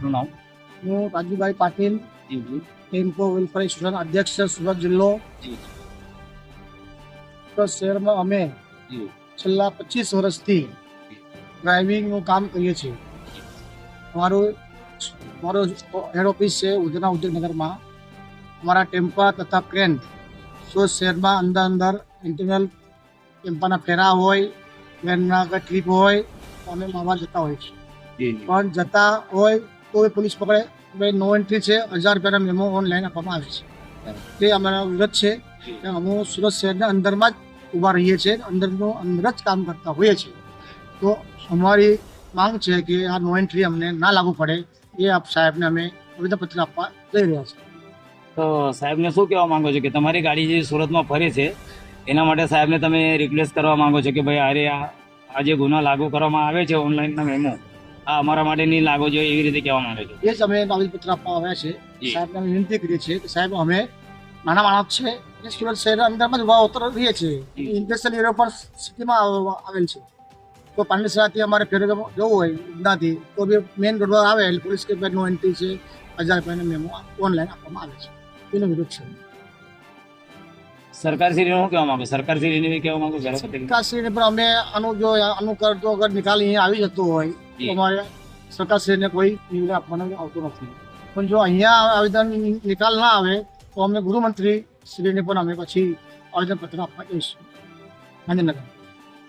આપનું નામ? હું Rajubhai Patil tempo welfare association અધ્યક્ષ સુરત જિલ્લો. સુરત શહેરમાં અમે છેલ્લા પચીસ વર્ષથી ડ્રાઇવિંગનું કામ કરીએ છીએ. અમારું મારો હેડ ઓફિસ છે ઉધના ઉદ્યોગનગરમાં. અમારા ટેમ્પા તથા ક્રેન સુરત શહેરમાં અંદર અંદર ઇન્ટરનલ ટેમ્પાના ફેરા હોય ક્રેનના ટ્રીપ હોય અમે માવા જતા હોય છે. પણ જતા હોય તો એ પોલીસ પકડે. ભાઈ નો એન્ટ્રી છે હજાર રૂપિયાના મેમો ઓનલાઈન આપવામાં આવે છે. તે અમારા વિરોધ છે. કે અમે સુરત શહેરના અંદરમાં જ ઊભા રહીએ છીએ અંદરનો અંદર જ કામ કરતા હોઈએ છીએ. તો અમારી માંગ છે કે આ નો એન્ટ્રી અમને ના લાગુ પડે. એ આપ સાહેબને અમે આવેદનપત્ર આપવા જઈ રહ્યા છીએ. તો સાહેબને શું કહેવા માંગો છો? કે તમારી ગાડી જે સુરતમાં ફરે છે એના માટે સાહેબને તમે રિક્વેસ્ટ કરવા માંગો છો કે ભાઈ અરે આ જે ગુનો લાગુ કરવામાં આવે છે ઓનલાઈનના મેમો આ અમારા માટે નહીં લાગવો જોઈએ એવી રીતે કહેવા માંગે છે. એ જ અમે આવેદનપત્ર આપવા આવ્યા છે. સાહેબ સાહેબને અમે વિનંતી કરીએ છીએ કે સાહેબ અમે નાના માણસ છે એ સુરત શહેરના અંદરમાં જ ઉતર રહીએ છીએ. ઇન્ડસ્ટ્રીયલ એરિયા પર સિટીમાં આવેલ છે. તો પાંડેસરાથી અમારે ફેર જવું હોય ઉધનાથી તો બી મેઇન રોડ આવે એટલે પોલીસ કે નો એન્ટ્રી છે હજાર રૂપિયાનો મેમો ઓનલાઈન આપવામાં આવે છે. એનો વિરોધ છે. સરકારશ્રીને શું કહેવા માંગુ સરકારશ્રીને બી કહેવા માંગુ સરકારશ્રીને પણ અમે આનું જો આનું કરતો અગર નિકાલ અહીંયા આવી જતો હોય. તો અમારે સરકારશ્રીને કોઈ નિર્ણય આપવાનો આવતો નથી. પણ જો અહીંયા આવેદન નિકાલ ના આવે, તો અમે ગૃહમંત્રી શ્રીને પણ અમે પછી આવેદનપત્ર આપવા જઈશું. ગાંધીનગર.